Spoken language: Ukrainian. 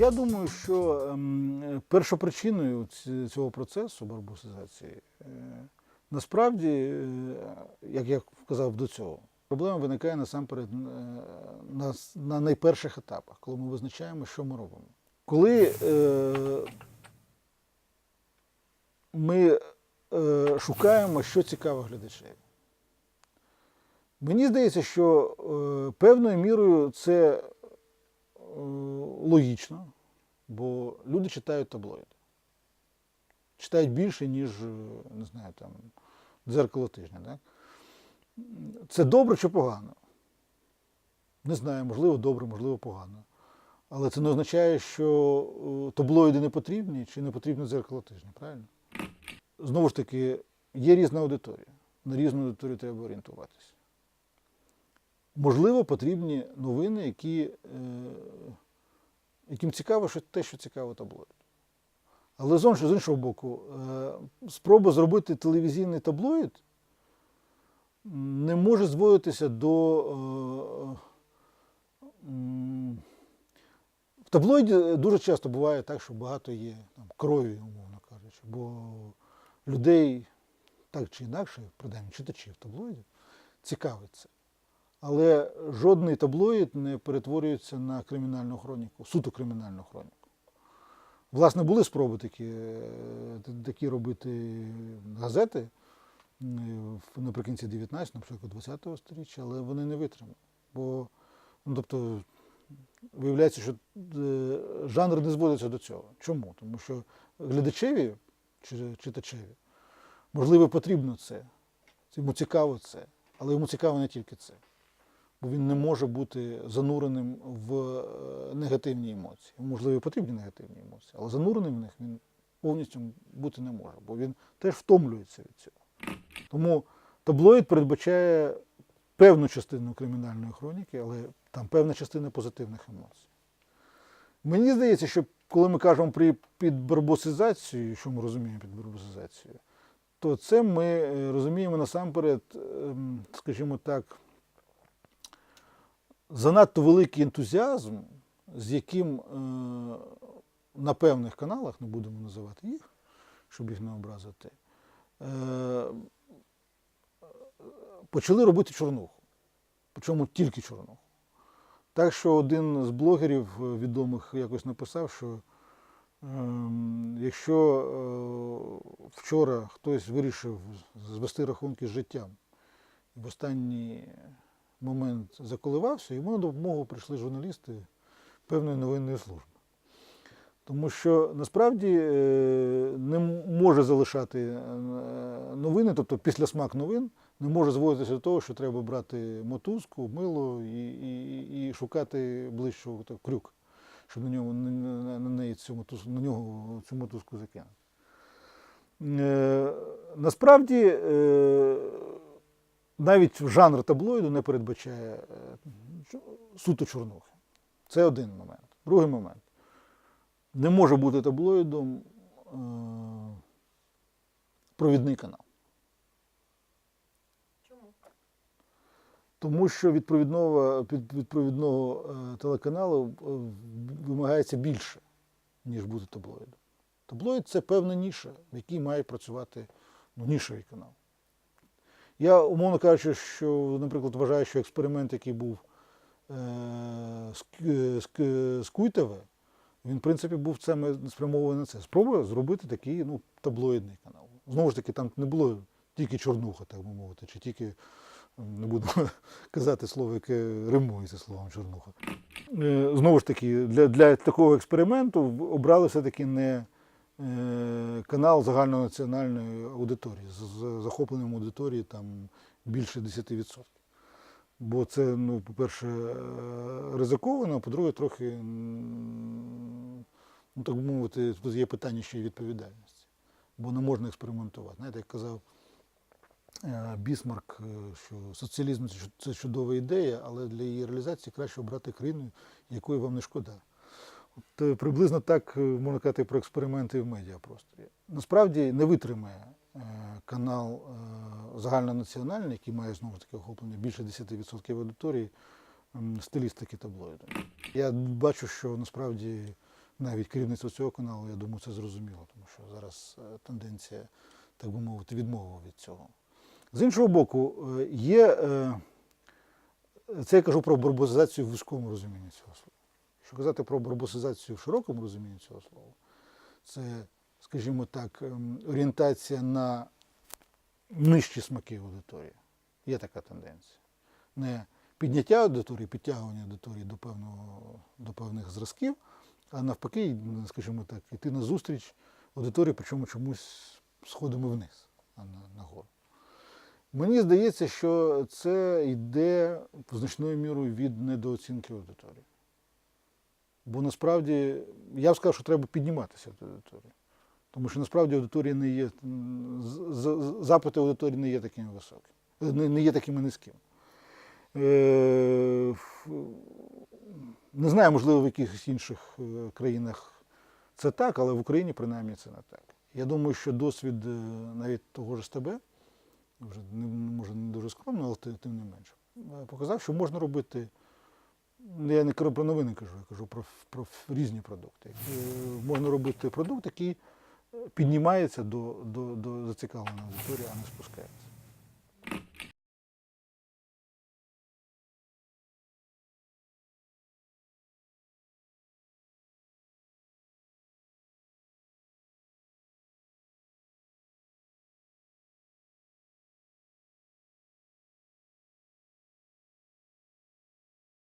Я думаю, що ем, першопричиною цього процесу барбусизації е, насправді, е, як я вказав до цього, проблема виникає насамперед е, на, на найперших етапах, коли ми визначаємо, що ми робимо. Коли ми шукаємо, що цікаво глядачеві. Мені здається, що певною мірою це логічно, бо люди читають таблоїди. Читають більше, ніж, е, не знаю, там, дзеркало тижня. Так? Це добре чи погано? Не знаю, можливо, добре, можливо, погано. Але це не означає, що е, таблоїди не потрібні чи не потрібно дзеркало тижня, правильно? Знову ж таки, є різна аудиторія. На різну аудиторію треба орієнтуватися. Можливо, потрібні новини, які, е, яким цікаво що, те, що цікаво таблоїду. Але з іншого, боку, е, спроба зробити телевізійний таблоїд не може зводитися до. Е, в таблоїді дуже часто буває так, що багато є там, крові, умовно кажучи, бо людей так чи інакше, принаймні читачів таблоїдів, цікавиться. Але жодний таблоїд не перетворюється на кримінальну хроніку, суто кримінальну хроніку. Власне, були спроби такі, е, такі робити газети наприкінці 19, на початку 20-го століття, але вони не витримали. Бо, ну, тобто, виявляється, що е, жанр не зводиться до цього. Чому? Тому що глядачеві чи читачеві, можливо, потрібно це. Йому цікаво це, але йому цікаво не тільки це. Бо він не може бути зануреним в е, негативні емоції. Можливо, потрібні негативні емоції, але зануреним в них він повністю бути не може, бо він теж втомлюється від цього. Тому таблоїд передбачає певну частину кримінальної хроніки, але там певна частина позитивних емоцій. Мені здається, що коли ми кажемо при підбарбосизацію, що ми розуміємо під барбосизацією, то це ми е, розуміємо насамперед, ем, скажімо так, занадто великий ентузіазм, з яким е, на певних каналах, не будемо називати їх, щоб їх не образити, е, почали робити чорнуху. Причому тільки чорнуху. Так що один з блогерів е, відомих якось написав, що ем, якщо вчора хтось вирішив звести рахунки з життям в останній момент заколивався, йому на допомогу прийшли журналісти певної новинної служби. Тому що насправді е, не може залишати е, новини, тобто після смак новин не може зводитися до того, що треба брати мотузку, мило і, і, і шукати ближчого так, крюк, щоб на, ньому, на, неї цю мотузку, на нього цю мотузку закинути. Е, насправді навіть жанр таблоїду не передбачає е, суто чорнухи. Це один момент. Другий момент. Не може бути таблоїдом е, провідний канал. Чому? Тому що від провідного, від, від провідного е, телеканалу е, вимагається більше, ніж бути таблоїдом. Таблоїд це певна ніша, в якій має працювати ну, нішовий канал. Я, умовно кажучи, що, наприклад, вважаю, що експеримент, який був е, з, К- з, К- з Куйтове, він, в принципі, був спрямований на це. Спроба зробити такий ну, таблоїдний канал. Знову ж таки, там не було тільки чорнуха, так би мовити, чи тільки, не буду казати слово, яке римується словом чорнуха. Е, Знову ж таки, для, для такого експерименту обрали все-таки не е, канал загальнонаціональної аудиторії, з захопленням аудиторії там більше 10%. Бо це, ну, по-перше, е, ризиковано, а по-друге, трохи, ну так би мовити, є питання ще й відповідальності. Бо не можна експериментувати. Знаєте, як казав е, Бісмарк, е, що соціалізм це чудова ідея, але для її реалізації краще обрати країну, якої вам не шкода. От е, приблизно так е, можна казати про експерименти в медіапросторі. Насправді не витримає е, канал е, загальнонаціональний, який має знову ж таки охоплення більше 10% аудиторії, стилістики таблоїду. Я бачу, що насправді навіть керівництво цього каналу, я думаю, це зрозуміло, тому що зараз тенденція, так би мовити, відмови від цього. З іншого боку, є, це я кажу про барбосизацію в вузькому розумінні цього слова. Якщо казати про барбосизацію в широкому розумінні цього слова, це, скажімо так, ем, орієнтація на нижчі смаки аудиторії. Є така тенденція. Не підняття аудиторії, підтягування аудиторії до, певного, до певних зразків, а навпаки, скажімо так, йти на зустріч аудиторії, причому чомусь сходимо вниз, а не нагору. Мені здається, що це йде значною мірою від недооцінки аудиторії. Бо насправді я б сказав, що треба підніматися до аудиторії. Тому що насправді аудиторія не є, запити аудиторії не є такими високими, не, є такими низькими. Е, не знаю, можливо, в якихось інших е, країнах це так, але в Україні принаймні це не так. Я думаю, що досвід е, навіть того ж СТБ, вже не, може не дуже скромно, але тим, не менше, показав, що можна робити. Ну, Я не кажу про новини кажу, я кажу про, про різні продукти. Е, Можна робити продукт, який е, піднімається до, до, до зацікавленої аудиторії, а не спускається.